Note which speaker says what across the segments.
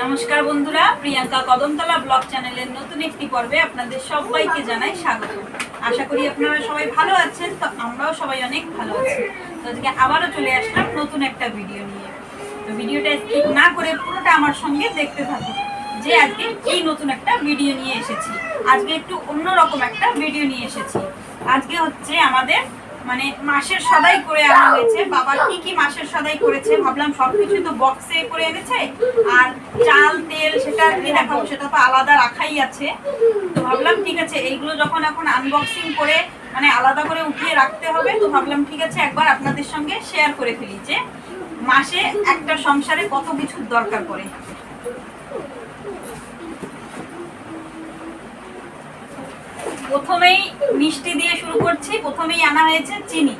Speaker 1: নমস্কার বন্ধুরা, প্রিয়াঙ্কা কদমতলা ব্লগ চ্যানেলের নতুন একটি পর্বে আপনাদের সবাইকে জানাই স্বাগত। আশা করি আপনারা সবাই ভালো আছেন, তো আমরাও সবাই অনেক ভালো আছি। তো আজকে আবারও চলে আসলাম নতুন একটা ভিডিও নিয়ে। তো ভিডিওটা স্কিপ না করে পুরোটা আমার সঙ্গে দেখতে থাকুন যে আজকে এই নতুন একটা ভিডিও নিয়ে এসেছি। আজকে একটু অন্যরকম একটা ভিডিও নিয়ে এসেছি। আজকে হচ্ছে আমাদের মানে মাসের সদাই করে আনা হয়েছে। বাবা কি কি মাসের সদাই করেছে ভাবলাম সবকিছু তো বক্সে করে এনেছে। আর চাল, তেল সেটা কি দেখাবো, সেটা তো আলাদা রাখাই আছে। তো ভাবলাম ঠিক আছে, এইগুলো যখন এখন আনবক্সিং করে মানে আলাদা করে উঠিয়ে রাখতে হবে, তো ভাবলাম ঠিক আছে, একবার আপনাদের সঙ্গে শেয়ার করে ফেলি যে মাসে একটা সংসারে কত কিছুর দরকার পড়ে। প্রথমেই মিষ্টি দিয়ে শুরু করছি। প্রথমেই আনা হয়েছে চিনি।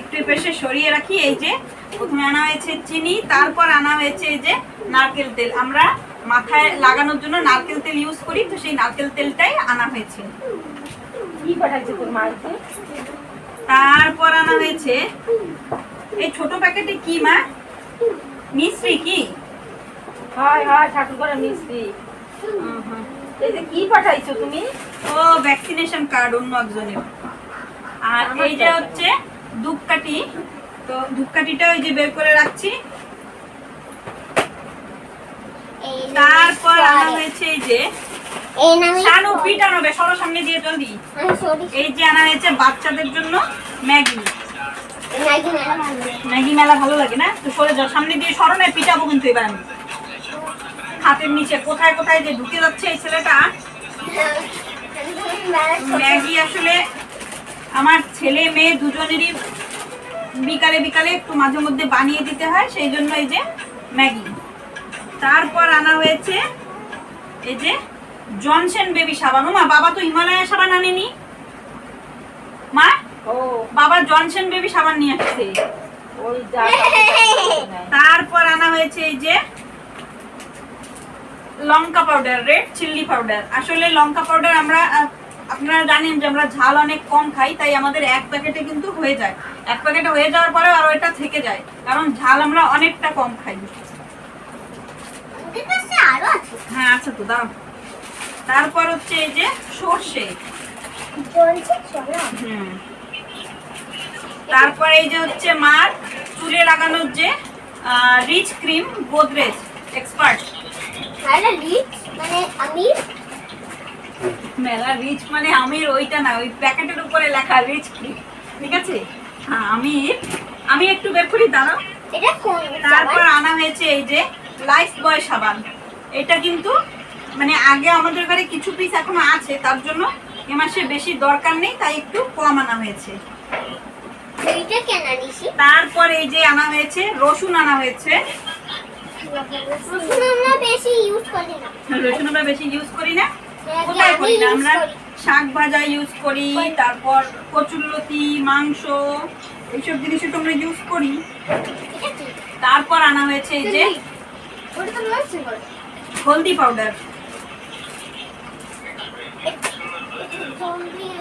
Speaker 1: একটু পেশে সরিয়ে রাখি এই যে প্রথমে আনা হয়েছে চিনি তারপর আনা হয়েছে এই যে নারকেল তেল। আমরা মাথায় লাগানোর জন্য নারকেল তেল ইউজ করি তো সেই নারকেল তেলটাই আনা হয়েছে। তারপর আনা হয়েছে এই ছোট প্যাকেটে কি মা? মিশ্রি কি?
Speaker 2: হয় হয় ঠাকুর করে মিষ্টি এই যে কি পাঠাইছো তুমি?
Speaker 1: ও ভ্যাকসিনেশন কার্ড অন্য একজনের। আর
Speaker 2: আমার
Speaker 1: এই যে
Speaker 2: দরকার।
Speaker 1: হচ্ছে ধূপকাঠি। তো ধূপকাঠিটা ওই যে বের করে রাখছি। তারপর আনা হয়েছে এই যে শানু আনবে সরো সামনে দিয়ে জলদি এই যে আনা হয়েছে বাচ্চাদের জন্য ম্যাগি। ম্যাগি মেলা ভালো লাগে। না? তো সরে যাও সামনে দিয়ে সরনে পিঠাবো কিন্তু এবার আমি। হাতের নিচে কোথায় কোথায় যে ঢুকে যাচ্ছে এই ছেলেটা? ম্যাগি আসলে আমার ছেলে মেয়ে দুজনেরই বিকালে বিকালে একটু মাঝে মধ্যে বানিয়ে দিতে হয় সেই জন্য এই যে ম্যাগি। তারপর আনা হয়েছে এই যে জনসেন বেবি সাবান। ও মা বাবা তো হিমালয়া সাবান আনেনি? মা?
Speaker 2: ও।
Speaker 1: বাবা জনসেন বেবি সাবান নিয়ে আসছে।
Speaker 2: ওই যা
Speaker 1: তারপর আনা হয়েছে এই যে লঙ্কা পাউডার রেড চিল্লি পাউডার আসলে লঙ্কা পাউডার আমরা আপনারা জানেন যে আমরা ঝাল অনেক কম খাই তাই আমাদের এক প্যাকেটে কিন্তু হয়ে যায়। এক প্যাকেটে হয়ে যাওয়ার পরেও আরও এটা থেকে যায় কারণ ঝাল আমরা অনেকটা কম খাই। হ্যাঁ আচ্ছা তো দাও তারপর হচ্ছে এই যে সর্ষে। হুম। তারপর এই যে হচ্ছে মার চুলে লাগানোর যে রিচ ক্রিম গোদরেজ এক্সপার্ট।
Speaker 3: মানে আমি
Speaker 1: মেলা রিচ মানে আমির ওইটা না ওই প্যাকেটের উপরে লেখা রিচ ঠিক আছে? হ্যাঁ আমির আমি একটু বের করি দাঁড়াও।
Speaker 3: এটা কোন
Speaker 1: তারপর আনা হয়েছে এই যে লাইফ বয় সাবান। এটা কিন্তু মানে আগে আমাদের ঘরে কিছু পিস এখনও আছে তার জন্য এ মাসে বেশি দরকার নেই তাই একটু কম আনা হয়েছে।
Speaker 3: এইটা কেন নিছি
Speaker 1: তারপর এই যে আনা হয়েছে রসুন আনা হয়েছে।
Speaker 3: আমরা বেশি ইউজ করি না।
Speaker 1: রসুন আমরা বেশি ইউজ করি না?
Speaker 3: হ্যাঁ,
Speaker 1: কোথায় করি না? আমরা শাক ভাজা ইউজ করি তারপর কচুরলতি মাংস এইসব জিনিসও তো আমরা ইউজ করি। তারপর আনা হয়েছে এই যে হলদি পাউডার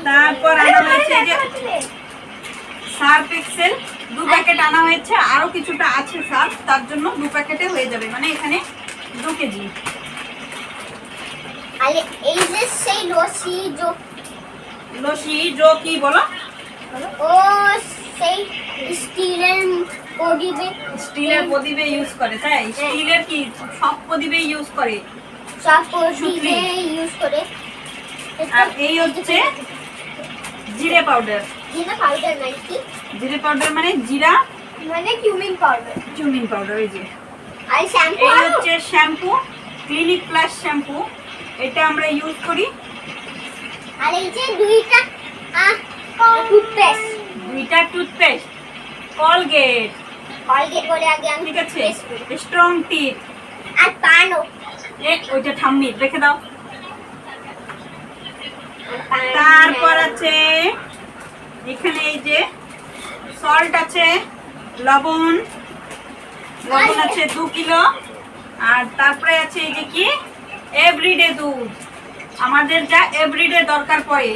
Speaker 1: তারপর আনা হয়েছে এই যে সার্ফ এক্সেল। দু প্যাকেট আনা হয়েছে আরও কিছুটা আছে সার্ফ তার জন্য দু প্যাকেটে হয়ে যাবে মানে এখানে দু কেজি।
Speaker 3: আরে এই যে সেই লসি
Speaker 1: লসি জো কি বলো?
Speaker 3: ও সেই স্টিলের প্রদীপে।
Speaker 1: স্টিলের প্রদীপে ইউজ করে তাই? স্টিলের কি? সব প্রদীপে ইউজ করে?
Speaker 3: সব প্রদীপে ইউজ করে।
Speaker 1: আর এই হচ্ছে জিরে পাউডার।
Speaker 3: জিরা পাউডার নাকি
Speaker 1: জিরে পাউডার মানে জিরা?
Speaker 3: মানে কিউমিন পাউডার
Speaker 1: চুমিন পাউডার এই যে।
Speaker 3: আর শ্যাম্পু
Speaker 1: এই হচ্ছে শ্যাম্পু ক্লিনিক প্লাস শ্যাম্পু এটা আমরা ইউজ করি।
Speaker 3: আর এই যে দুইটা টুথপেস্ট
Speaker 1: দুইটা টুথপেস্ট কলগেট
Speaker 3: কলগেট করে আগে আমি
Speaker 1: ঠিক আছে। স্ট্রং টিথ
Speaker 3: আর পানও।
Speaker 1: এ ওইটা ঠাম্মি রেখে দাও। তারপর আছে এখানে এই যে সল্ট আছে লবণ লবণ আছে দু কিলো আর তারপরে আছে এই যে কি? এভরিডে দুধ। আমাদের যা এভরিডে দরকার পড়ে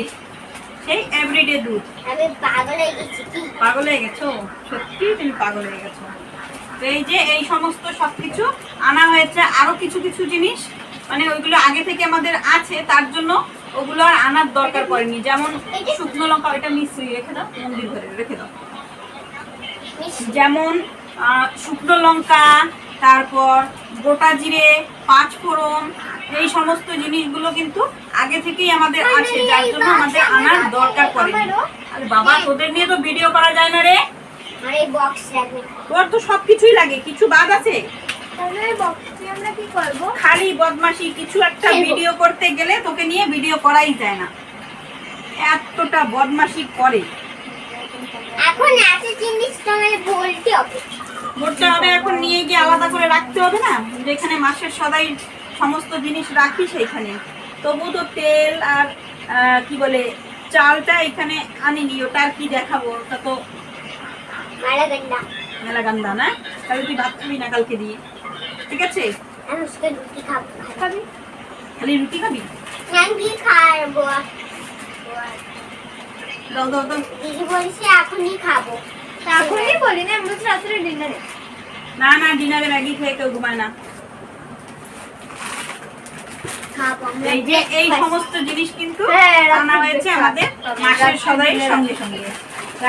Speaker 1: সেই এভরিডে দুধ।
Speaker 3: আমি পাগল হয়ে গেছি কি?
Speaker 1: পাগল হয়ে গেছো? সত্যি তুমি পাগল হয়ে গেছো। তো এই যে এই সমস্ত সব কিছু আনা হয়েছে আরও কিছু কিছু জিনিস মানে ওইগুলো আগে থেকে আমাদের আছে তার জন্য ওগুলো আর আনার দরকার পড়েনি। যেমন শুকনো লঙ্কা ওইটা মিশ্রি রেখে দাও মন্দির ঘরে রেখে দাও। যেমন শুকনো লঙ্কা তারপর গোটা জিরে পাঁচফোড়ন এই সমস্ত জিনিসগুলো কিন্তু আগে থেকেই আমাদের আছে যার জন্য আমাদের আনার দরকার পড়ে আরে বাবা তোদের নিয়ে তো ভিডিও করা যায় না রে। তোর তো সবকিছুই লাগে কিছু বাদ আছে? খালি বদমাশি কিছু একটা। ভিডিও করতে গেলে তোকে নিয়ে ভিডিও করাই যায় না। এতটা বদমাশি করে।
Speaker 3: এখন এত জিনিস তোমার বলতে হবে।
Speaker 1: এখন নিয়ে গিয়ে আলাদা করে রাখতে হবে না? যেখানে মাসের সদাই সমস্ত জিনিস রাখি সেইখানে। তবু তো তেল আর কি বলে চালটা এখানে আনিনি ওটা আর কি দেখাবো? ওটা তো
Speaker 3: মারা
Speaker 1: মেলা গান্দা না? তাহলে তুই ভাত খাবি না কালকে দিয়ে। ঠিক আছে?
Speaker 3: রুটি খাবি
Speaker 1: রুটি খাব?
Speaker 3: না
Speaker 1: না খেয়ে কেউ না। এই সমস্ত জিনিস কিন্তু হয়েছে আমাদের মাসের সবাই সঙ্গে সঙ্গে।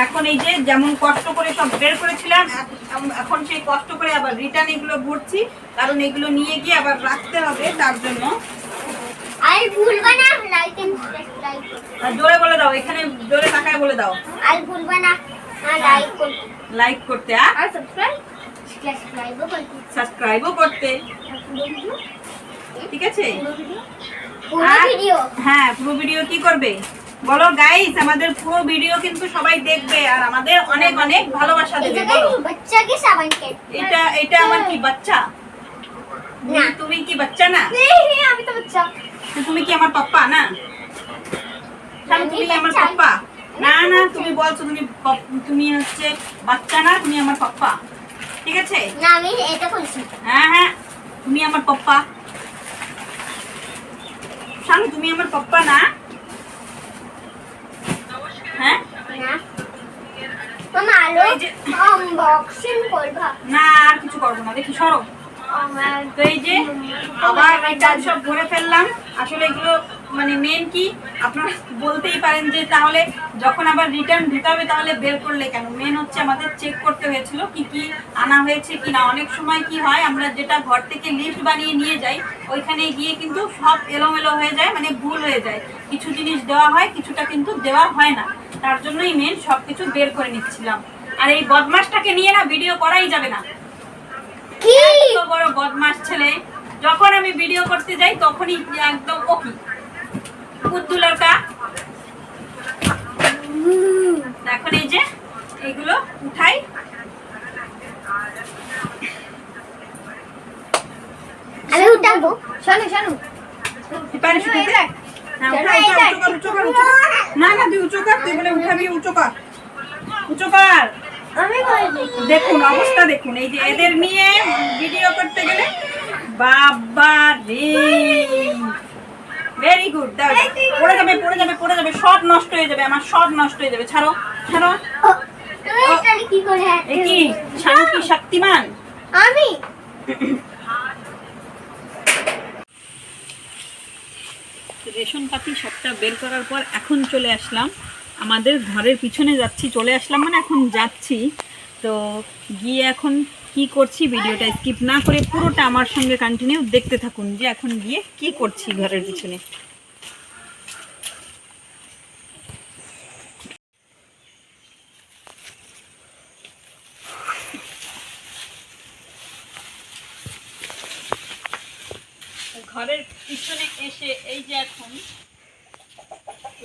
Speaker 1: এখন এই যে যেমন কষ্ট করে সব বের করেছিলাম এখন- এখন সেই কষ্ট করে আবার রিটার্ন এগুলো ভরছি কারণ এগুলো নিয়ে গিয়ে আবার রাখতে হবে তার জন্য।
Speaker 3: আর ভুলবা না লাইক এন্ড সাবস্ক্রাইব
Speaker 1: জোরে বলে দাও এখানে জোরে টাকায় বলে দাও।
Speaker 3: আর ভুলবা না লাইক করতে
Speaker 1: লাইক করতে আর
Speaker 3: সাবস্ক্রাইব সাবস্ক্রাইবও করতে।
Speaker 1: সাবস্ক্রাইবও করতে। ঠিক আছে?
Speaker 3: পুরো ভিডিও
Speaker 1: হ্যাঁ পুরো ভিডিও কি করবে? বলো গাইস আমাদের পুরো ভিডিও কিন্তু সবাই দেখবে আর আমাদের অনেক অনেক ভালোবাসা দেবে বলো।
Speaker 3: বাচ্চা কি সাবান
Speaker 1: এটা এটা আমার কি বাচ্চা?
Speaker 3: না।
Speaker 1: তুমি কি বাচ্চা না?
Speaker 3: আমি তো বাচ্চা।
Speaker 1: তুমি কি আমার পাপ্পা না? তুমি আমার পাপ্পা? না না তুমি বলছো তুমি তুমি হচ্ছে বাচ্চা না তুমি আমার পাপ্পা। ঠিক আছে?
Speaker 3: না আমি এটা বলছি।
Speaker 1: হ্যাঁ হ্যাঁ তুমি আমার পাপ্পা। শানু তুমি আমার পাপ্পা না? হ্যাঁ?
Speaker 3: না।
Speaker 1: আর কিছু করব না। দেখি সরো। তো এই যে আবার সব ভরে ফেললাম। আসলে এগুলো মানে মেন কি? আপনারা বলতেই পারেন যে তাহলে যখন আবার রিটার্ন দিতে হবে তাহলে বের করলে কেন? মেন হচ্ছে আমাদের চেক করতে হয়েছিল কি কি আনা হয়েছে কি না অনেক সময় কি হয় আমরা যেটা ঘর থেকে লিস্ট বানিয়ে নিয়ে যাই ওইখানে গিয়ে কিন্তু সব এলোমেলো হয়ে যায় মানে ভুল হয়ে যায়। কিছু জিনিস দেওয়া হয় কিছুটা কিন্তু দেওয়া হয় না। তার জন্যই মেন সব কিছু বের করে নিচ্ছিলাম। আর এই বদমাসটাকে নিয়ে না ভিডিও করাই যাবে না।
Speaker 3: কি?
Speaker 1: বড় বদমাস ছেলে। যখন আমি ভিডিও করতে যাই তখনই একদম ওকি কুদ্দু লড়কা এখন এই যে এগুলো উঠাই।
Speaker 3: আমি উঠাবো।
Speaker 2: শানু শানু।
Speaker 1: পারে শুকাতে? উঠা, উঠা, উঁচু কর, উঁচু কর, না না তুই উঁচু কর তুই বলে উঠাবি উঁচু কর। উঁচু কর। দেখুন অবস্থা দেখুন এই যে এদের নিয়ে ভিডিও করতে গেলে বাবা রে ভেরি গুড পড়ে যাবে পড়ে যাবে পড়ে যাবে সব নষ্ট হয়ে যাবে আমার সব নষ্ট হয়ে যাবে। ছাড়ো ছাড়ো।
Speaker 3: কি করে
Speaker 1: কি? শানু কি শক্তিমান?
Speaker 3: আমি।
Speaker 1: রেশন পাতি সবটা বের করার পর এখন চলে আসলাম। আমাদের ঘরের পিছনে যাচ্ছি চলে আসলাম মানে এখন যাচ্ছি। তো গিয়ে এখন কি করছি ভিডিওটা স্কিপ না করে পুরোটা আমার সঙ্গে কন্টিনিউ দেখতে থাকুন যে এখন গিয়ে কি করছি ঘরের পিছনে। ঘরের পিছনে এসে এই যে এখন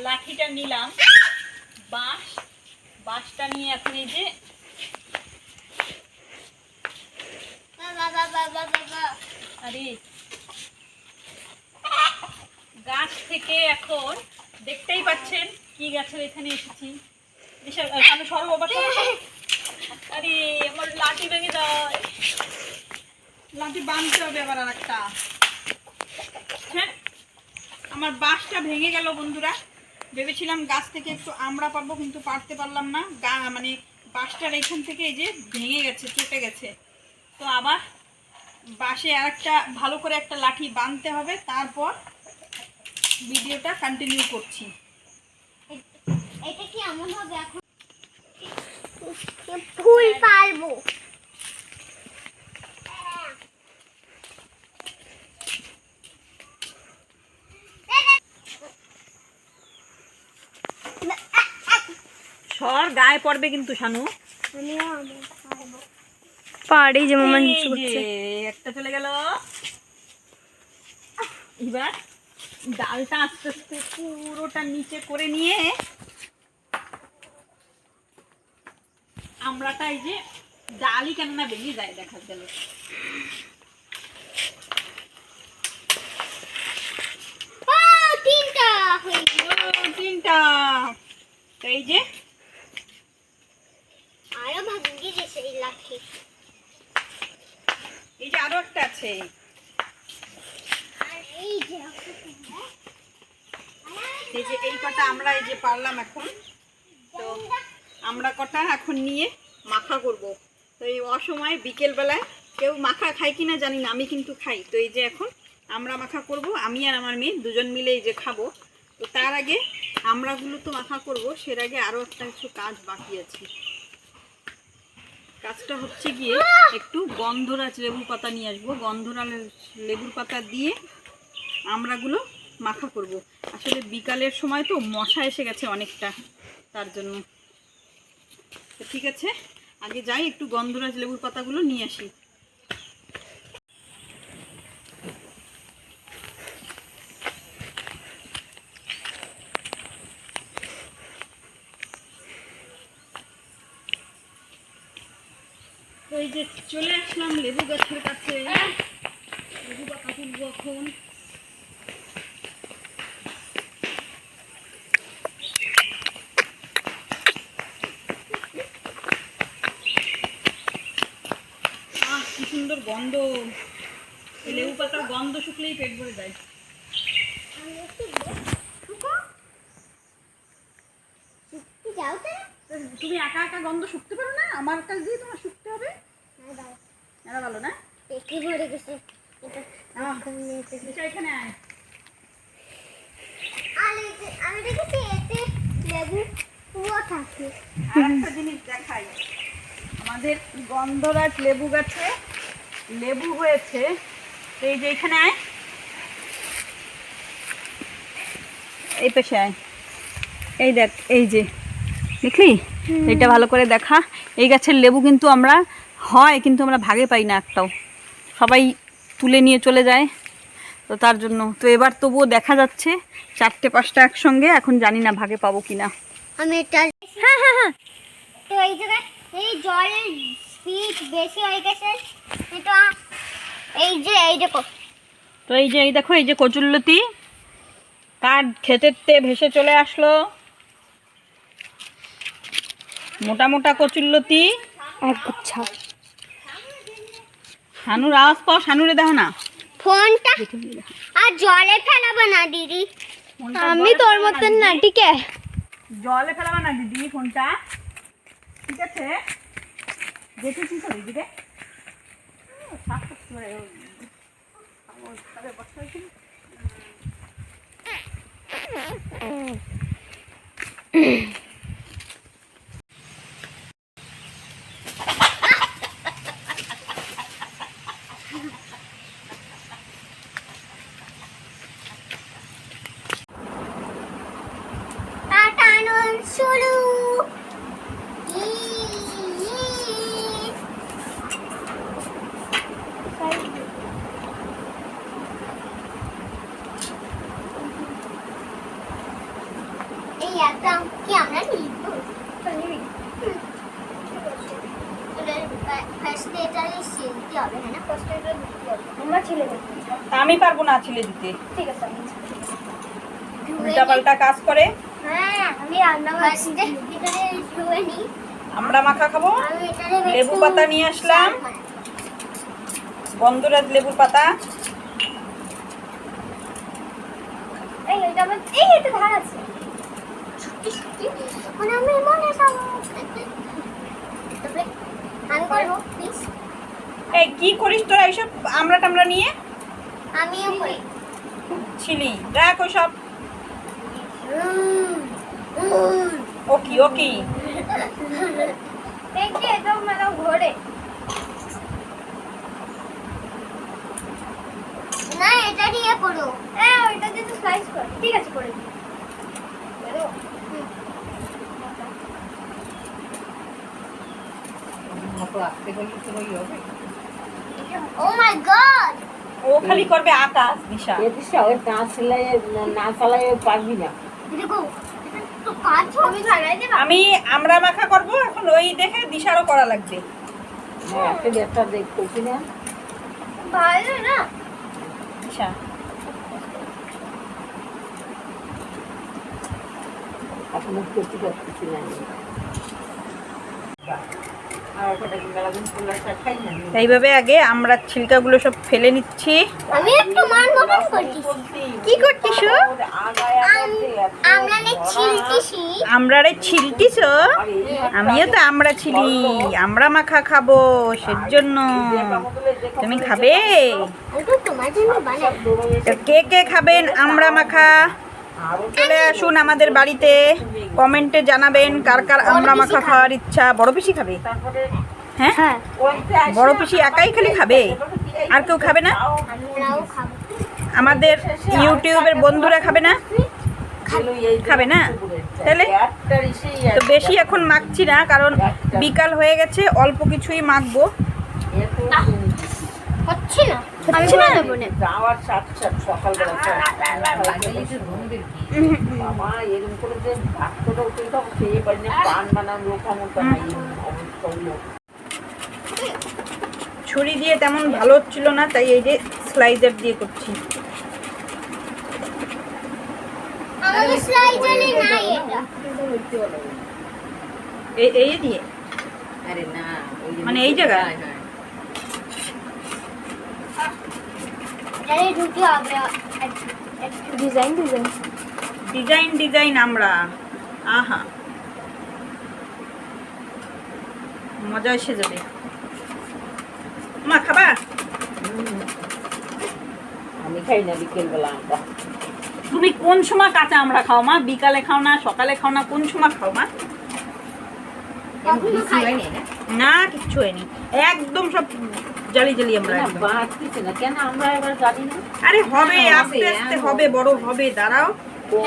Speaker 1: লাঠিটা নিলাম, বাঁশ, বাঁশটা নিয়ে এখন এই যে
Speaker 3: বাবা বাবা বাবা বাবা
Speaker 1: আরে। গাছ থেকে এখন দেখতেই পাচ্ছেন কি গাছের এখানে এসেছি। বিশাল। আরে আমার লাঠি ভেঙে দেয় লাঠি বাঁধতে হবে আবার আর একটা হ্যাঁ আমার বাঁশটা ভেঙে গেল বন্ধুরা। ভেবেছিলাম গাছ থেকে একটু আমরা পাবো কিন্তু পারতে পারলাম না। গা মানে বাঁশটার এখান থেকে এই যে ভেঙে গেছে কেটে গেছে। তো আবার বাসে আর একটা ভালো করে একটা লাঠি বাঁধতে হবে তারপর ভিডিওটা কন্টিনিউ করছি।
Speaker 3: এটা কি এমন হবে এখন? ফুল পারব।
Speaker 1: সর গায়ে পড়বে কিন্তু শানু।
Speaker 2: পাড়ি যে
Speaker 1: এই যে, একটা চলে গেল। এবার ডালটা আস্তে আস্তে পুরোটা নিচে করে নিয়ে আমরাটা এই যে ডালই কেননা বেরিয়ে যায় দেখা গেল
Speaker 3: তিনটা গেল।
Speaker 1: ও, তিনটা। তো এই যে
Speaker 3: আরও ভাঙ্গি গেছে এই লাঠি।
Speaker 1: এই যে আরও একটা আছে। এই যে এই কটা আমরা এই যে পারলাম এখন। তো আমরা কটা এখন নিয়ে মাখা করব। তো এই অসময়ে বিকেল বেলায় কেউ মাখা খায় কিনা জানি না আমি কিন্তু খাই। তো এই যে এখন আমরা মাখা করব আমি আর আমার মেয়ে দুজন মিলে এই যে খাব। তো তার আগে আমরাগুলো তো মাখা করব সের আগে আরও একটা কিছু কাজ বাকি আছে। কাজটা হচ্ছে গিয়ে একটু গন্ধরাজ লেবুর পাতা নিয়ে আসব। গন্ধরাজ লেবুর পাতা দিয়ে আমরাগুলো মাখা করব। আসলে বিকালের সময় তো মশা এসে গেছে অনেকটা, তার জন্য। ঠিক আছে, আগে যাই, একটু গন্ধরাজ লেবুর পাতাগুলো নিয়ে আসি। যে চলে আসলাম লেবু গাছের কাছে। লেবু পাতা তুলবো এখন। সুন্দর গন্ধ। লেবু পাতার গন্ধ শুকলেই পেট ভরে যায়। তুমি একা একা গন্ধ শুকতে পারো না? আমার কাছ দিয়ে তোমার শুকতে হবে। ভালো না?
Speaker 3: পেটে ভরে গেছে। এটা
Speaker 1: আহ, এটা এখানে আয়।
Speaker 3: এই আমি দেখেছি এতে লেবু পুরো থাকে।
Speaker 1: আর একটা জিনিস দেখাই। আমাদের গন্ধরাজ লেবু গাছে লেবু হয়েছে। তো এই যে এখানে আয়। এই পেশে আয়। এই দেখ এই যে। দেখলি? এটা ভালো করে দেখা। এই গাছের লেবু কিন্তু আমরা হয় কিন্তু আমরা ভাগে পাই না একটাও। সবাই তুলে নিয়ে চলে যায় তো তার জন্য। তো এবার তবুও দেখা যাচ্ছে চারটে পাঁচটা একসঙ্গে এখন জানি না ভাগে পাবো কিনা।
Speaker 3: আমি এটা হ্যাঁ হ্যাঁ হ্যাঁ। তো এই জায়গায় এই জলের স্পিড বেশি হয়ে গেছে এটা এই যে এই দেখো।
Speaker 1: তো এই যে এই দেখো এই যে কচুল্লতি কার ক্ষেতের তে ভেসে চলে আসলো? মোটা মোটা কচুল্লতি
Speaker 2: আচ্ছা
Speaker 1: শানুর আওয়াজ পাও শানুরে দেখো না।
Speaker 3: ফোনটা আর জলে ফেলাবো না দিদি।
Speaker 1: আমি তোর মতন না
Speaker 2: ঠিক আছে?
Speaker 1: জলে ফেলাবা না দিদি ফোনটা। ঠিক আছে? দেখেছি তো দিদিকে শ্বাস করতে পারে, ও, ও, তবে বসতে হয়েছিল।
Speaker 3: কাটানোর শুরু ই, ই। এই একটা কি আমরা নিব ফার্স্ট এটারে শিলতে হবে হ্যাঁ না ফার্স্ট এটা দিতে হবে
Speaker 2: আমরা ছেলে
Speaker 1: আমি পারব না ছেলে দিতে।
Speaker 2: ঠিক আছে
Speaker 1: উল্টা পাল্টা কাজ করে।
Speaker 3: হ্যাঁ
Speaker 1: আমরা মাখা খাব। লেবু পাতা নিয়ে আসলাম। গন্ধরাজ লেবুর পাতা।
Speaker 3: মানে মনে আমি করব প্লিজ
Speaker 1: এই কি করিস তোরা এইসব আমরা টামরা নিয়ে?
Speaker 3: আমিও করি।
Speaker 1: ছিলি। দেখ ওই সব ওকি ওকি
Speaker 2: যে এটা মানে ঘোরে।
Speaker 3: না এটা দিয়ে করো
Speaker 2: হ্যাঁ ওইটা দিয়ে তো স্লাইস কর। ঠিক আছে করে দিই করো।
Speaker 3: ও মাই গড
Speaker 1: ও খালি করবে আকাশ দিশা
Speaker 4: এদিকে ওই না সেলাই না চালাই পারবি না।
Speaker 1: আমি আমরা মাখা করব এখন ওই দেখে দিশারও করা লাগবে।
Speaker 4: হ্যাঁ, একটা দেড়টা দেখ করছি না।
Speaker 2: ভালো না।
Speaker 1: দিশা
Speaker 4: এখন করতে পারতেছি না
Speaker 1: এইভাবে আগে আমরা ছিলকাগুলো সব ফেলে নিচ্ছি।
Speaker 3: আমি একটু মান মতন করছি
Speaker 1: কি করছিস
Speaker 3: আমরা নে ছিলতেছি।
Speaker 1: আমরা রে
Speaker 4: এই
Speaker 1: আমিও তো আমরা ছিলি। আমরা মাখা খাব সের জন্য তুমি খাবে?
Speaker 3: একটু তোমার জন্য বানাই।
Speaker 1: তো কে কে খাবেন? আমরা মাখা। চলে আসুন আমাদের বাড়িতে। কমেন্টে জানাবেন কার কার আমরা মাখা খাওয়ার ইচ্ছা। বড় পিসি খাবে? হ্যাঁ?
Speaker 3: হ্যাঁ।
Speaker 4: ওইতে
Speaker 1: বড় পিসি একাই খালি খাবে? আর কেউ খাবে না? আমাদের ইউটিউবের বন্ধুরা খাবে না? খাবে না? তাহলে? তো বেশি এখন মাখছি না কারণ বিকাল হয়ে গেছে অল্প কিছুই মাখবো।
Speaker 3: হচ্ছে না
Speaker 1: হচ্ছে না?
Speaker 4: যাওয়ার সকালবেলা বাবা এরকম করে যে ভাতটা উঠে তো খেয়ে পারি না পান বানানো ক্ষমতা নাই অবস্থা হলো
Speaker 1: ছুরি দিয়ে তেমন ভালো হচ্ছিল না তাই এই যে স্লাইজার দিয়ে করছি এই এই দিয়ে
Speaker 4: আরে না
Speaker 1: মানে এই জায়গায়?
Speaker 4: হ্যাঁ, হ্যাঁ।
Speaker 3: এটারে ঢুকে হবে
Speaker 2: ডিজাইন ডিজাইন
Speaker 1: ডিজাইন ডিজাইন আমরা। আহা। মজা এসে যাবে। মা খাবা।
Speaker 4: আমি খাই না বিকেলবেলা আমরা
Speaker 1: তুমি কোন সময় কাঁচা আমরা খাও মা? বিকালে খাও না সকালে খাও না কোন সময় খাও মা? না কিচ্ছু হয়নি। একদম সব জালি জালি আমরা
Speaker 4: না? কেন আমরা এবার জানি না?
Speaker 1: আরে হবে আস্তে আস্তে হবে বড় হবে দাঁড়াও।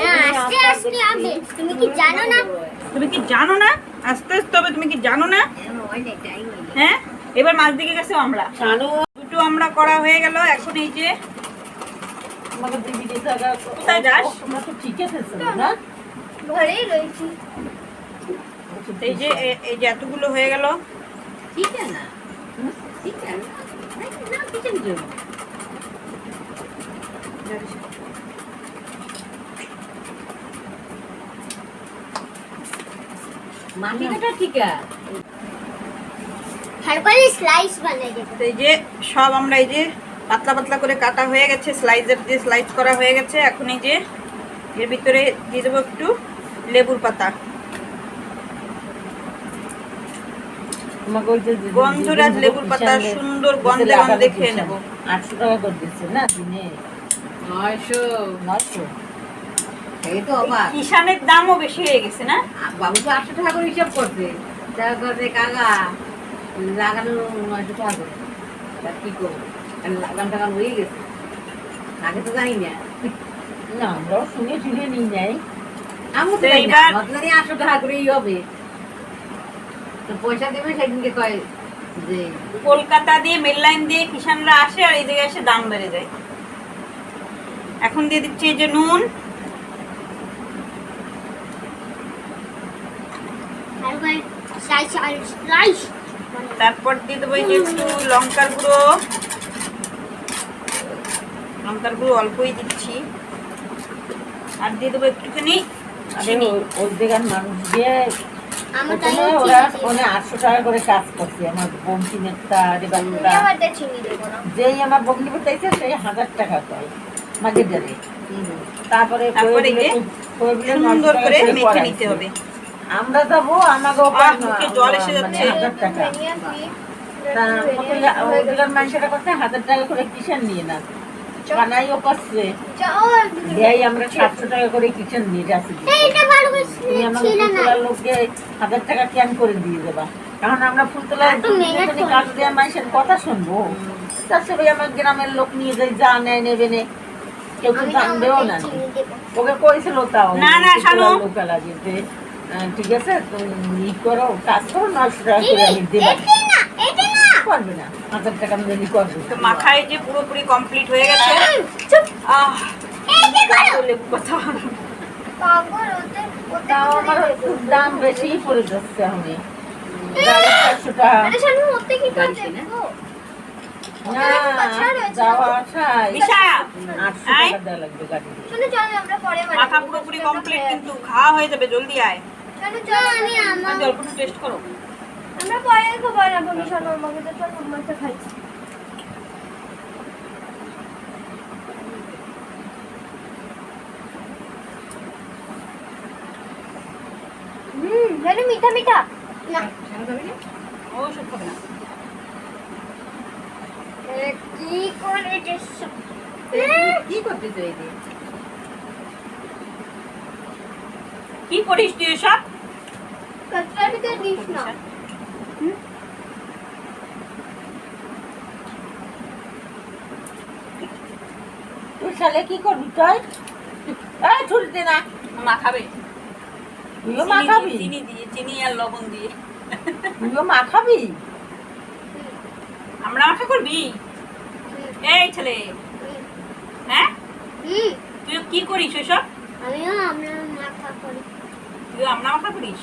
Speaker 3: হ্যাঁ আস্তে আস্তে হবে। তুমি কি জানো না?
Speaker 1: তুমি কি জানো না? আস্তে আস্তে হবে তুমি কি জানো না? হ্যাঁ এবার মাছ দিকে গেছে আমরা। দুটো আমরা করা হয়ে গেল এখন এই যে
Speaker 4: আমাকে দিবি যে জায়গা
Speaker 1: কোথায় যাস?
Speaker 4: ঠিক আছে না
Speaker 2: ঘরেই রয়েছি।
Speaker 1: এই যে এই যে এতগুলো হয়ে গেল।
Speaker 4: ঠিক আছে না? ঠিক
Speaker 3: তারপরে স্লাইস বানাই
Speaker 1: এই যে সব আমরা এই যে পাতলা পাতলা করে কাটা হয়ে গেছে স্লাইজার দিয়ে স্লাইস করা হয়ে গেছে। এখন এই যে এর ভিতরে দিয়ে দেবো একটু লেবুর পাতা।
Speaker 4: তোমাকে ওই যে
Speaker 1: গন্ধরাজ লেবুর পাতা সুন্দর গন্ধে গন্ধে খেয়ে নেব।
Speaker 4: আটশো টাকা করে দিচ্ছে না দিনে? নয়শো। নয়শো? এই তো অবাক।
Speaker 1: কিষানের দামও বেশি হয়ে গেছে না?
Speaker 4: বাবু তো আটশো টাকা করে হিসাব করছে। টাকা করে কাকা লাগানো নয়শো টাকা করে। কি করব? লাগান টাকা হয়ে গেছে। আগে তো জানি না। না আমরাও শুনে শুনে নিই। নাই আমি জানি না। তো জানি আটশো টাকা করেই হবে। তো পয়সা দেবে সেদিনকে কয় যে
Speaker 1: কলকাতা দিয়ে মেল লাইন দিয়ে কিষানরা আসে আর এই জায়গায় এসে দাম বেড়ে যায়। এখন দিয়ে দিচ্ছি এই যে নুন।
Speaker 3: তারপরে
Speaker 1: দিয়ে দেবো এই যে একটু লঙ্কার গুঁড়ো। লঙ্কার গুঁড়ো অল্পই দিচ্ছি। আর দিয়ে দেবো একটুখানি।
Speaker 4: মানুষ দিয়ে
Speaker 3: আমার তাই
Speaker 4: প্রথমে ওরা ওনে আটশো টাকা করে কাজ করছে আমার যেই আমার সেই হাজার টাকা পায় মাঝে যাবে তারপরে
Speaker 1: তারপরে সুন্দর করে মেখে নিতে হবে।
Speaker 4: আমরা যাব আমাকে
Speaker 1: জল এসে যাচ্ছে।
Speaker 4: হাজার টাকা। মানুষেরা হাজার টাকা করে কিচেন নিয়ে না? বানাইও করছে। দেয় আমরা সাতশো টাকা করে কিচেন নিয়ে যাচ্ছি।
Speaker 3: এইটা ভালো করে
Speaker 4: তুমি ফুলতলার লোককে হাজার টাকা ক্যান করে দিয়ে দেবা। কারণ আমরা ফুলতলার। কাজ দেওয়া মানুষের কথা শুনব। তার সবাই আমার গ্রামের লোক নিয়ে যায় যা নেয় নেবে নে কেউ তো
Speaker 3: আমি
Speaker 4: জানবেও না। ওকে কইছিল তাও
Speaker 1: না, না, শানু।
Speaker 4: লোকালা যেতে ঠিক আছে তুমি ই করো কাজ করো নশো টাকা করে আমি দেবো।
Speaker 3: এটা না।
Speaker 4: টাকা আমি দেরি করবে
Speaker 1: তো মাখায় যে পুরোপুরি কমপ্লিট হয়ে গেছে। আহ লেবু কথা
Speaker 3: পাগল ওদের ওদের
Speaker 4: তাও আমার খুব দাম বেশি পড়ে যাচ্ছে আমি। চারশো টাকা
Speaker 1: পুরোপুরি কমপ্লিট কিন্তু খাওয়া হয়ে যাবে জলদি আয়। অল্প টেস্ট করো।
Speaker 3: আমরা পরে খাব নি শোনো আমাকে তো চলো মাছটা খাই হুম জানি মিঠা মিঠা। না।
Speaker 1: ও সব খাবে না
Speaker 3: কি করে
Speaker 4: কি করতে চাই
Speaker 1: কি করিস তুই এসব?
Speaker 3: কচরার ভিতরে দিস না।
Speaker 4: শালে কি করবি তুই? এই ছুটিতে না।
Speaker 1: মাখাবে
Speaker 4: তুইও মাখাবি
Speaker 1: চিনি দিয়ে চিনি আর লবণ দিয়ে।
Speaker 4: তুইও মাখাবি
Speaker 1: আমরা মাখা করবি? এই ছেলে। হ্যাঁ? তুই কি করিস এসব
Speaker 3: আমিও আমরা মাথা করি।
Speaker 1: তুই আমরা মাখা করিস?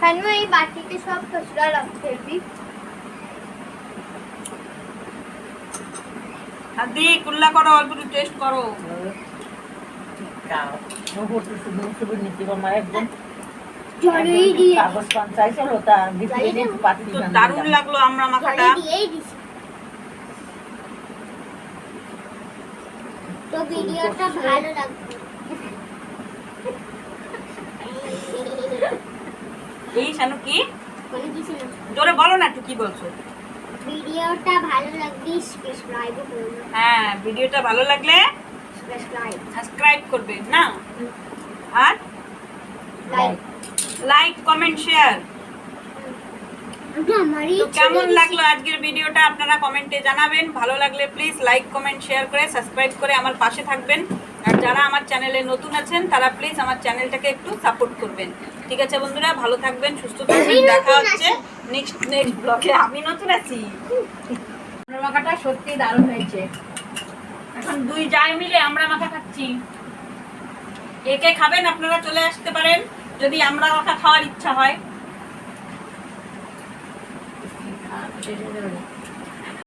Speaker 3: কেন এই বাটিতে সব কচরা রাখতে
Speaker 1: কুল্লা করো অল্প একটু টেস্ট করো। দারুণ লাগল আমরা মাখাটা।
Speaker 3: জলে দিয়েই দিছি। তো ভিডিওটা ভালো লাগবে।
Speaker 1: এই শানু কি? জোরে বলো না একটু কি বলছো?
Speaker 3: ভিডিওটা ভালো লাগবে সাবস্ক্রাইব করুন
Speaker 1: হ্যাঁ ভিডিওটা ভালো লাগলে
Speaker 3: সাবস্ক্রাইব
Speaker 1: সাবস্ক্রাইব করবে না? আর
Speaker 3: লাইক
Speaker 1: লাইক কমেন্ট শেয়ার তো কেমন লাগল আজকের ভিডিওটা? আপনারা কমেন্টে জানাবেন। ভালো লাগলে প্লিজ লাইক কমেন্ট শেয়ার করে সাবস্ক্রাইব করে আমার পাশে থাকবেন। আর যারা আমার চ্যানেলে নতুন আছেন তারা প্লিজ আমার চ্যানেলটাকে একটু সাপোর্ট করবেন। ঠিক আছে বন্ধুরা ভালো থাকবেন সুস্থ থাকবেন দেখা হচ্ছে। নেক্সট নেক্সট ব্লকে আমি নতুন আছি।
Speaker 2: মাখাটা সত্যি দারুণ হয়েছে।
Speaker 1: এখন দুই জায় মিলে আমরা মাখা খাচ্ছি। একে খাবেন আপনারা চলে আসতে পারেন, যদি আমরা মাখা খাওয়ার ইচ্ছা হয়।